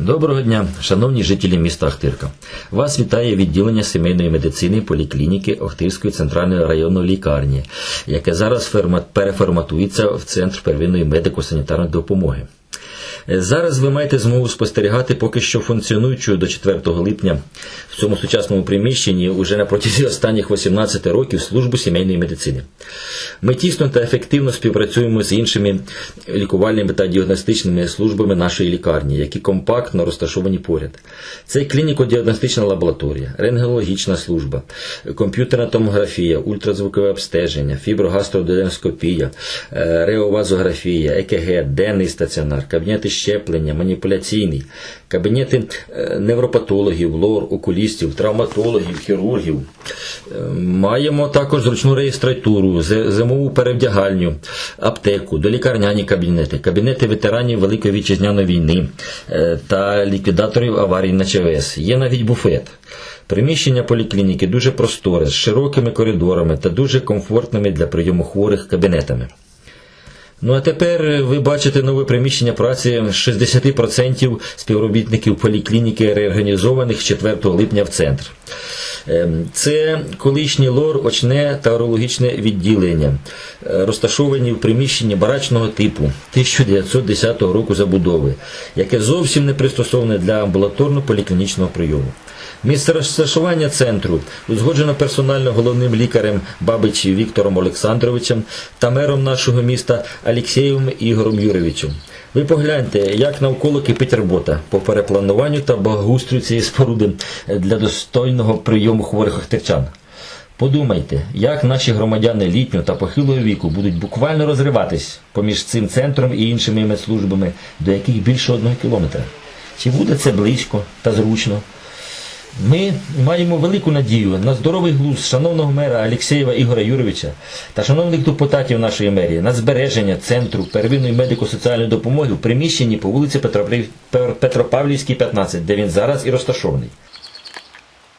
Доброго дня, шановні жителі міста Охтирка. Вас вітає відділення сімейної медицини поліклініки Охтирської центральної районної лікарні, яке зараз переформатується в центр первинної медико-санітарної допомоги. Е, Зараз ви маєте змогу спостерігати поки що функціонуючу до 4 липня в цьому сучасному приміщенні уже на протязі останніх 18 років службу сімейної медицини. Ми тісно та ефективно співпрацюємо з іншими лікувальними та діагностичними службами нашої лікарні, які компактно розташовані поряд. Це клініко-діагностична лабораторія, рентгенологічна служба, комп'ютерна томографія, ультразвукове обстеження, фіброгастроденскопія, е, реовазографія, ЕКГ, денний стаціонар, кабінети щеплення, маніпуляційний, кабінети е, невропатологів, лор, окулістів, травматологів, хірургів. Е, Маємо також зручну реєстратуру, зимову перевдягальню, аптеку, долікарняні кабінети, кабінети ветеранів Великої вітчизняної війни е, та ліквідаторів аварій на ЧВС. Є навіть буфет. Приміщення поліклініки дуже просторе, з широкими коридорами та дуже комфортними для прийому хворих кабінетами. Ну а тепер ви бачите нове приміщення праці 60% співробітників поліклініки реорганізованих 4 липня в центр. Ем, Це колишнє лор, очне та урологічне відділення, е, розташовані в приміщенні барачного типу 1910 року забудови, яке зовсім не пристосоване для амбулаторно-поліклінічного прийому. Місце розташування центру узгоджено персонально головним лікарем Бабич Віктором Олександровичем та мером нашого міста Алексєєвим Ігорем Юрійовичем. Ви погляньте, як навколо кипить робота по переплануванню та благоустрою цієї споруди для достойного прийому хворих охтерчан. Подумайте, як наші громадяни літнього та похилого віку будуть буквально розриватись поміж цим центром і іншими медслужбами, до яких більше одного кілометра. Чи буде це близько та зручно? Ми маємо велику надію на здоровий глузд шановного мера Алексєєва Ігора Юровича та шановних депутатів нашої мерії на збереження центру первинної медико-соціальної допомоги в приміщенні по вулиці Петропавлівській, 15, де він зараз і розташований.